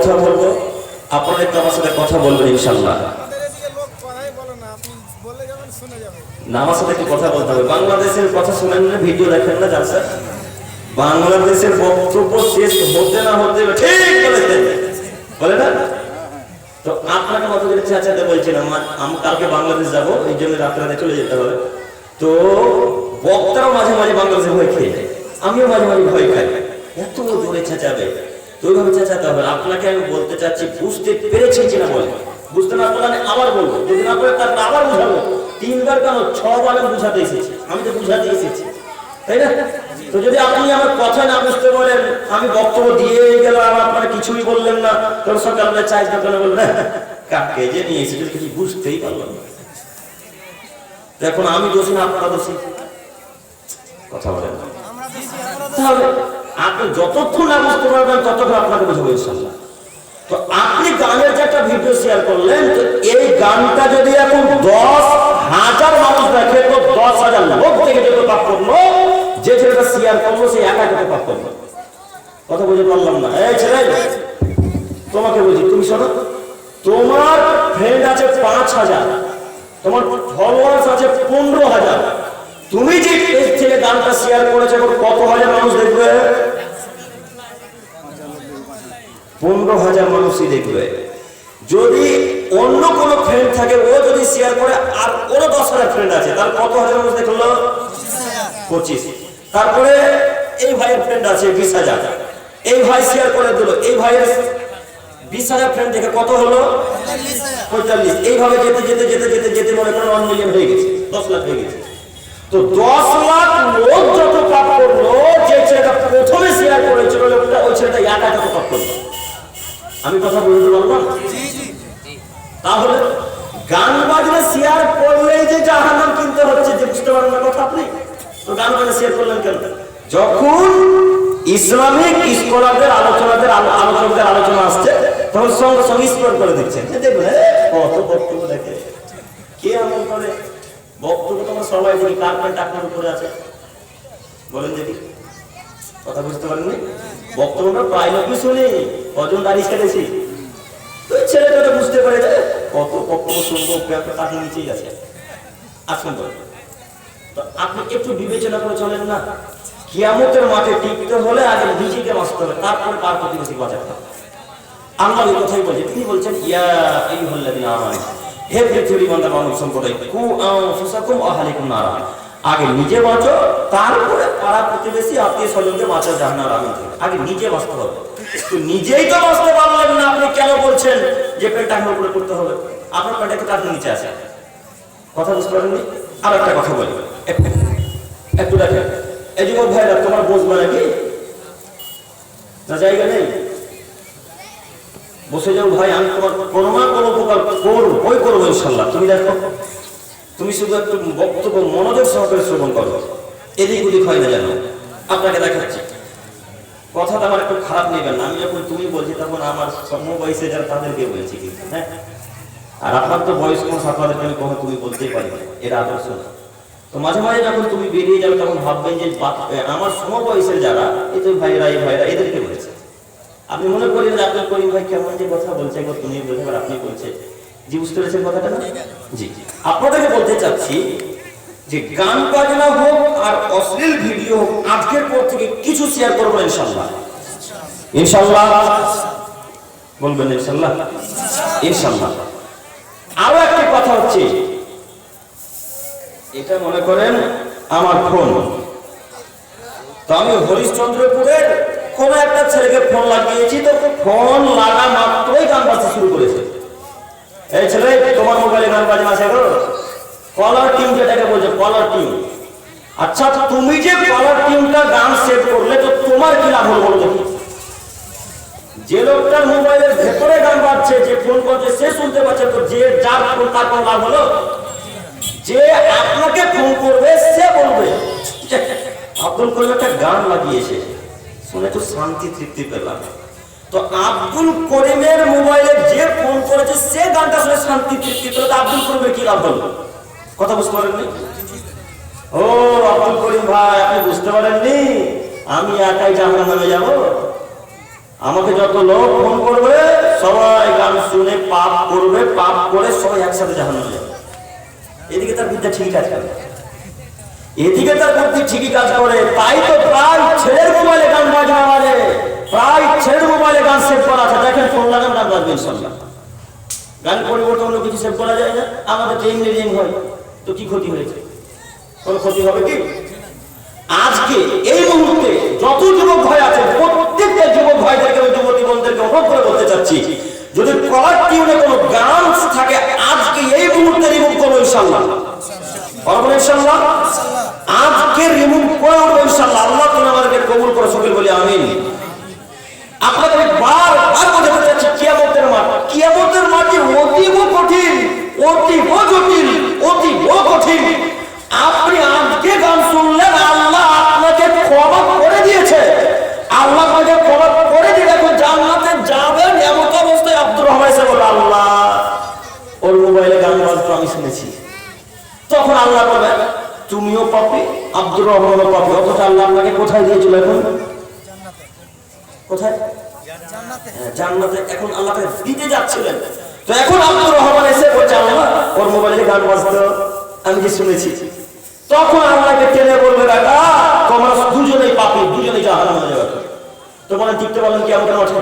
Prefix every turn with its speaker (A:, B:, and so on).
A: কথা বলব? আপনারা একটু আমার সাথে কথা বলবেন ইনশাল্লাহ বাংলাদেশের কথা শুনেন না, ভিডিও দেখেন না বাংলাদেশের বাংলাদেশ যাব, এই জন্য রাত্রে চলে যেতে হবে। তো বক্তারাও মাঝে মাঝে বাংলাদেশে ভয় খেয়ে যায়। আমিও মাঝে মাঝে ভয় খাই। এত জোরে চেঁচাবে। চেঁচাতে হবে। আপনাকে আমি বলতে চাচ্ছি, বুঝতে পেরেছেন কিনা বলে বুঝতে না পারলে আবার বলব। যদি না পারে তারপর আবার বুঝাবো। তিনবার কেন ছবার আমি বুঝাতে এসেছি? আমি তো বুঝাতে এসেছি। তাই না? তো যদি আপনি আমার কথা না বুঝতে পারেন আমি বক্তব্য দিয়ে গেলাম আপনারা কিছুই বললেন না। তোর সকালে চাই দোকানে বললেন কাকে যে নিয়ে এসেছি কিছু বুঝতেই পারলাম না। এখন আমি দোষী না, আপনারা দোষী? কথা বলেন তাহলে আপনি যতক্ষণ না বুঝতে পারবেন ততক্ষণ আপনাকে বুঝব ইনশাল্লাহ তো আপনি গানের যে একটা ভিডিও শেয়ার করলেন, তো এই গানটা যদি এখন দশ হাজার মানুষ দেখে, তো দশ হাজার লোক থেকে যেতে পাপ করল, যে ছেলেটা শেয়ার করল, সে একা থেকে পাপ করল। কথা বুঝে পারলাম না। এই ছেলে, তোমাকে বুঝি তুমি শোনো, তোমার ফ্রেন্ড আছে পাঁচ হাজার, তোমার ফলোয়ার্স আছে পনেরো হাজার। তুমি যে পেজ থেকে গানটা শেয়ার করেছ, এখন কত হাজার মানুষ দেখবে? পনেরো হাজার মানুষই দেখবে। যদি অন্য কোনো ফ্রেন্ড থাকে, ও যদি শেয়ার করে, আর ওরও দশ হাজার ফ্রেন্ড আছে তার কত হাজার মানুষ দেখল? পঁচিশ। তারপরে এই ভাইয়ের ফ্রেন্ড আছে বিশ হাজার। এই ভাই শেয়ার করে দিল, এই ভাইয়ের বিশ হাজার ফ্রেন্ড দেখে কত হলো? পঁয়তাল্লিশ। এইভাবে যেতে যেতে যেতে যেতে যেতে মনে করেন ওয়ান মিলিয়ন হয়ে গেছে, দশ লাখ হয়ে গেছে। তো দশ লাখ লোক যত পাপ করল যে ছেলেটা প্রথমে শেয়ার করেছিল লোকটা, ওই ছেলেটা একা যত পাপ করল। আমি কথা বলতে পারলাম তাহলে গান বাজনা শেয়ার করলেই যে জাহান্নাম কিনতে হচ্ছে যে বুঝতে পারেন না কথা আপনি? তো গান বাজনা শেয়ার করলেন কেন? যখন ইসলামিক স্কলারদের আলোচনাদের আলো- আলোচকদের আলোচনা আসছে তখন সঙ্গে সঙ্গে স্কোর করে দিচ্ছেন দেখবেন কত বক্তব্য দেখে। কে আমল করে? বক্তব্য তোমার সবাই দেখি কার্পেট আপনার উপরে আছে? বলেন দেখি। কথা বুঝতে পারেননি? বক্তব্যটা প্রায় লোকই শুনি কজন দাঁড়িয়ে ছেড়েছি তো ছেলেটা তো বুঝতে পারে যে কত বক্তব্য শুনব নিচেই আছে। আসুন তো আপনি একটু বিবেচনা করে চলেন না। কিয়ামতের মাঠে টিকতে হলে আগে নিজেকে বাঁচতে হবে, তারপর তার প্রতিবেশী বাঁচাতে হবে? আল্লাহ এই কথাই বলছে তিনি বলছেন, ইয়া এই হল্লাদিন আমার হে পৃথিবী বান্ধা মানব সম্প্রদায়, কু আনফুসাকুম আহালিকুম নারা। আগে নিজে বাঁচো, তারপরে পাড়া প্রতিবেশী আত্মীয় স্বজনকে বাঁচো জাহান্নার আগুন থেকে আগে নিজে বাঁচতে হবে। তো নিজেই তো বাঁচতে পারলেন না আপনি কেন বলছেন যে পেনটা আমার উপরে করতে হবে? আপনার পেনটা একটু কাঠের নিচে আছে। কথা বুঝতে পারেননি আর একটা কথা বলি। একটু- দেখেন। এই যুবক ভাইরা, তোমার বসবে নাকি না জায়গা নেই? বসে যাও ভাই, আমি তোমার কোনো কোনো উপকার করব ওই করব ইনশাল্লাহ। তুমি দেখো, তুমি শুধু একটু বক্তব্য, মনোযোগ সহকারে শ্রবণ করো। এদিক ওদিক হয় না জানো আপনাকে দেখাচ্ছি। কথাটা আমার একটু খারাপ নেবেন না। আমি যখন তুমি বলছি, তখন আমার সম বয়সে যারা তাদেরকে বলছি কিন্তু হ্যাঁ? আর আপনার তো বয়স কোনো আপনাদেরকে আমি কখন তুমি বলতেই পারি এর আদর্শ না। তো মাঝে মাঝে যখন তুমি বেরিয়ে যাবে, তখন ভাববেন যে আমার সমবয়সের যারা এই তো ভাইরা এই ভাইরা এদেরকে বলেছে। আপনি মনে করেন যে, আপনার করিম ভাই কেমন যে কথা বলছে, একবার তুমি পার, আপনি বলছে জি, বুঝতে পেরেছেন কথাটা না? জি। আপনাদেরকে বলতে চাচ্ছি যে গান বাজনা হোক আর অশ্লীল ভিডিও হোক, আজকের পর থেকে কিছু শেয়ার করব ইনশাল্লাহ ইনশাল্লাহ বলবেন ইনশাল্লাহ ইনশাল্লাহ আরও একটা কথা হচ্ছে, এটা মনে করেন আমার ফোন। তো আমি হরিশ্চন্দ্রপুরের কোন একটা ছেলেকে ফোন লাগিয়েছি, তো ফোন লাগা মাত্রই গান বাজতে শুরু করেছে। এই ছেলে, তোমার মোবাইলে গান বাজনা আছে কলার টিম যেটাকে বলছে কলার টিম আচ্ছা তুমি যে কলার টিমটা গান সেট করলে, তো তোমার কি লাভ হলো বলো যে লোকটার মোবাইলের ভেতরে গান বাজছে, যে ফোন করছে, সে শুনতে পাচ্ছে, তো যে যার ফোন, তার কোনো লাভ হলো? যে আপনাকে ফোন করবে, সে বলবে। আব্দুল করিম একটা গান লাগিয়েছে, শুনে তো শান্তি তৃপ্তি পেলাম। তো আব্দুল করিমের মোবাইলে যে ফোন করেছে, সে গানটা শুনে শান্তি তৃপ্তি পেল, তো আব্দুল করিমের কি লাভ হলো? কথা বুঝতে পারেননি? ও আব্দুল করিম ভাই, আপনি বুঝতে পারেননি? আমি একাই জাহান নামে যাব। আমাকে যত লোক ফোন করবে, সবাই গান শুনে, পাপ করবে, পাপ করে সবাই একসাথে জাহান্নামে যাবে। এদিকে তার বিদ্যা ঠিকই কাজ করে। এদিকে তার বুদ্ধি ঠিকই কাজ করে। তাই তো প্রায় ছেলের মোবাইলে গান বাজে প্রায় ছেলের মোবাইলে গান সেভ করা আছে। দেখেন ফোন লাগান গান বাজবে ইনশাল্লাহ গান পরিবর্তন কিছু সেভ করা যায় না। আমাদের ট্রেন রিং হয়। তো কি ক্ষতি হয়েছে? কোনো ক্ষতি হবে কি? আজকে এই মুহূর্তে যত যুবক ভাই আছে, প্রত্যেকটা যুবক ভাইদেরকে আমি যুবতী বোনদেরকে অনুরোধ করে বলতে চাচ্ছি, যদি কলার কোনো গান থাকে, আজকে এই মুহূর্তে রিমুভ করব ইনশাল্লাহ ইনশাল্লাহ আজকে রিমুভ করে উঠবো ইনশাল্লাহ আল্লাহ তুমি আমাদেরকে কবুল করে সকল বলি তখন আল্লাহ বলবেন তুমিও পাপি আব্দুর রহমানও পাপি অথচ আল্লাহ আপনাকে কোথায় দিয়েছিল এখন? কোথায়? হ্যাঁ, জান্নাতে। এখন আল্লাহ দিতে যাচ্ছিলেন। তো এখন আব্দুর রহমান এসে বলছে আল্লাহ ওর মোবাইলে গান বাজতো। আমি যে শুনেছি? তখন আল্লাহকে টেনে বলবে কাকা তোমরা দুজনেই পাপি দুজনেই জাহান্নামে যাবে তো মনে টিকতে পারলেন কি আমাদের মাঠে?